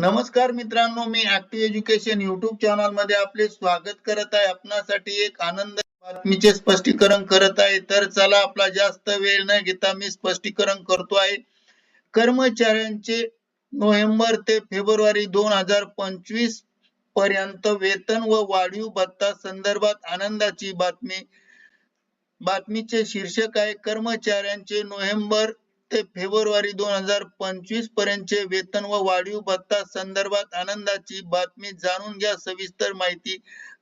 नमस्कार मित्रांनो मी ऍक्टिव्ह एज्युकेशन युट्यूब चॅनलमध्ये आपले स्वागत करत आहे. आपणासाठी एक आनंद बातमीचे स्पष्टीकरण करत आहे. तर चला आपला जास्त वेळ न घेता मी स्पष्टीकरण करतो आहे. कर्मचाऱ्यांचे नोव्हेंबर ते फेब्रुवारी दोन हजार पंचवीसपर्यंत वेतन व वाढीव भत्ता संदर्भात आनंदाची बातमी बातमीचे शीर्षक आहे. कर्मचाऱ्यांचे नोव्हेंबर ते फेब्रुवारी दोन हजार पंचवीस पर्यंतचे वेतन व वाढीव भत्ता संदर्भात आनंदाची बातमी जाणून घ्या. सविस्तर माहिती.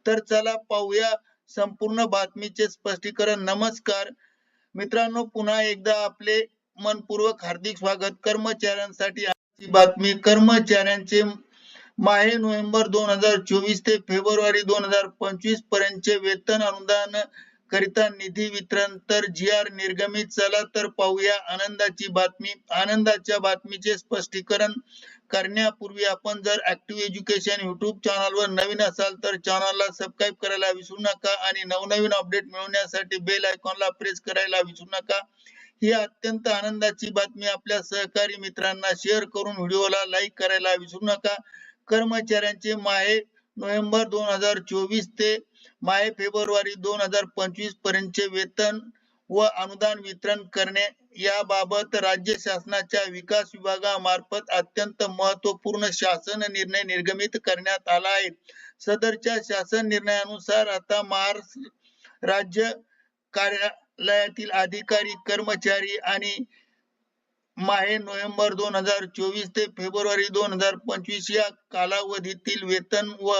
तर चला पाहूया संपूर्ण बातमीचे स्पष्टीकरण. नमस्कार. मित्रांनो पुन्हा एकदा आपले मनपूर्वक हार्दिक स्वागत. कर्मचाऱ्यांसाठी बातमी. कर्मचाऱ्यांचे माहे नोव्हेंबर दोन हजार चोवीस ते फेब्रुवारी दोन हजार पंचवीस पर्यंतचे वेतन अनुदान करिता निधी वितरण तर जी आर निर्गमित चला तर पाहूया. आनंदाची बातमी आनंदाच्या बातमीचे स्पष्टीकरण करण्यापूर्वी आपण जर ऍक्टिव्ह एज्युकेशन युट्यूब चॅनलवर नवीन असाल तर चॅनलला सबस्क्राईब करायला विसरू नका आणि नवनवीन अपडेट मिळवण्यासाठी बेल आयकॉनला प्रेस करायला विसरू नका. ही अत्यंत आनंदाची बातमी आपल्या सहकारी मित्रांना शेअर करून व्हिडिओला लाईक करायला विसरू नका. कर्मचाऱ्यांचे माहे नोव्हेंबर दोन हजार चोवीस ते माय फेब्रुवारी दोन हजार पंचवीस पर्यंतचे वेतन व अनुदान वितरण करणे याबाबत राज्य शासनाच्या विकास विभागामार्फत अत्यंत महत्त्वपूर्ण शासन निर्णय निर्गमित करण्यात आला आहे. सदरच्या शासन निर्णयानुसार आता महाराष्ट्र राज्य कार्यालयातील अधिकारी कर्मचारी आणि माहे नोव्हेंबर दोन हजार चोवीस ते फेब्रुवारी दोन हजार पंचवीस या कालावधीतील वेतन व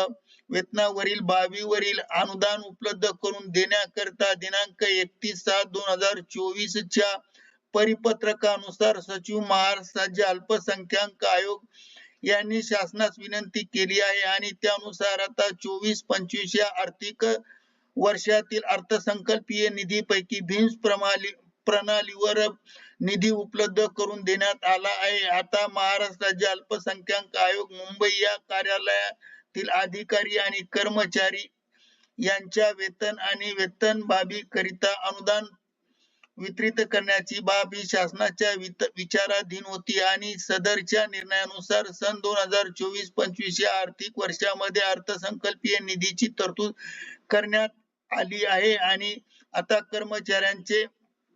वेतनावरील बाबीवरील अनुदान उपलब्ध करून देण्याकरता दिनांक एकतीस सात दोन हजार चोवीस च्या परिपत्रकानुसार सचिव महाराष्ट्र राज्य अल्पसंख्याक आयोग यांनी शासनास विनंती केली आहे आणि त्यानुसार आता चोवीस पंचवीस या आर्थिक वर्षातील अर्थसंकल्पीय निधीपैकी भीम्स प्रणाली प्रणालीवर निधी उपलब्ध करून देण्यात आला आहे. आता महाराष्ट्र राज्य अल्पसंख्याक आयोग मुंबई या कार्यालयातील अधिकारी आणि कर्मचारी यांच्या वेतन आणि वेतन बाबी करिता अनुदान वितरित करण्याची बाब ही शासनाच्या विचाराधीन होती आणि सदरच्या निर्णयानुसार सन दोन हजार चोवीस पंचवीस या आर्थिक वर्षामध्ये अर्थसंकल्पीय निधीची तरतूद करण्यात आली आहे. आणि आता कर्मचाऱ्यांचे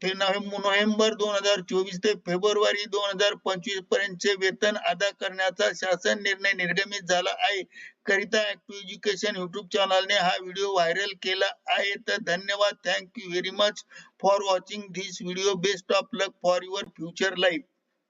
नोव्हेंबर दोन हजार चोवीस ते फेब्रुवारी दोन हजार पंचवीस पर्यंतचे वेतन अदा करण्याचा शासन निर्णय निर्गमित झाला आहे. करिता ऍक्टिव्ह एज्युकेशन युट्यूब चॅनलने हा व्हिडिओ व्हायरल केला आहे. तर धन्यवाद. Thank you very much for watching this video best of luck for your future life